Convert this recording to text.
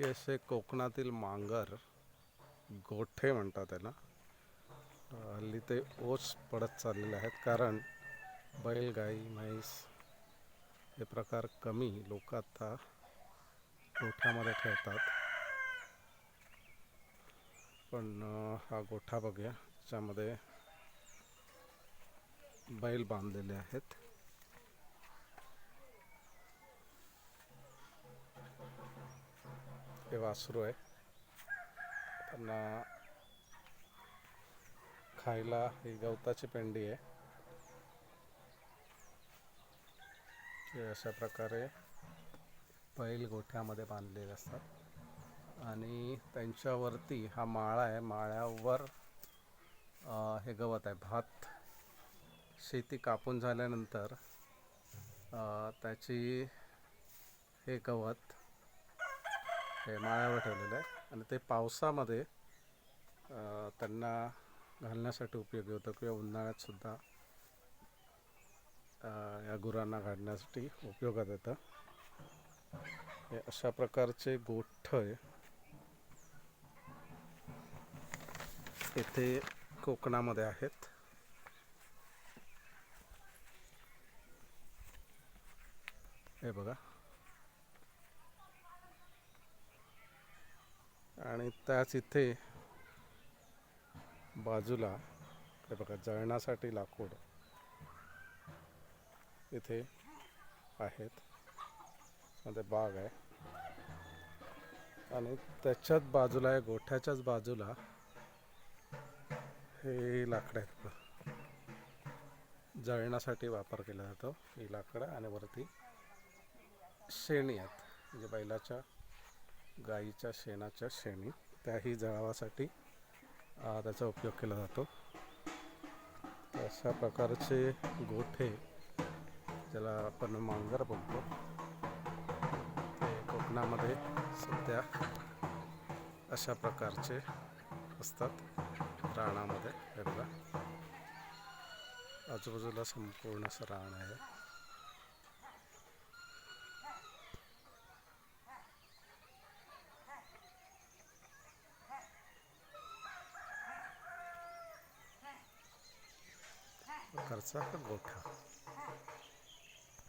की असे कोकणातील मांगर गोठे म्हणतात त्याला. हल्ली ते ओस पडत चाललेले आहेत कारण बैलगाई म्हैस हे प्रकार कमी लोक आता गोठ्यामध्ये ठेवतात. पण हा गोठा बघूया. त्याच्यामध्ये बैल बांधलेले आहेत. हे वासरू आहे. त्यांना खायला ही गवताची पेंडी आहे. अशा प्रकारे बैल गोठ्यामध्ये बांधलेले असतात. आणि त्यांच्यावरती हा माळा आहे. माळ्यावर हे गवत आहे. भात शेती कापून झाल्यानंतर त्याची हे गवत हे माळ्यावर ठेवलेलं आहे. आणि ते पावसामध्ये त्यांना घालण्यासाठी उपयोगी होतं किंवा उन्हाळ्यातसुद्धा या गुरांना घालण्यासाठी उपयोगात येतं. हे अशा प्रकारचे गोठ इथे कोकणामध्ये आहेत. हे बघा. आणि त्याच इथे बाजूला हे बघा जळणासाठी लाकूड इथे आहेत. मध्ये बाग आहे. आणि त्याच्याच बाजूला आहे गोठ्याच्याच बाजूला हे लाकडं आहेत जळण्यासाठी जळणासाठी वापर केला जातो ही लाकडं. आणि वरती शेणी आहेत म्हणजे बैलाच्या गाईच्या शेणाच्या शेणी त्याही जळावासाठी त्याचा उपयोग केला जातो. अशा प्रकारचे गोठे ज्याला आपण मांगर बोलतो ते कोकणामध्ये सध्या अशा प्रकारचे असतात रानामध्ये. वेगळा बघा आजूबाजूला संपूर्ण असं रान आहे. प्रकारचा हा गोठा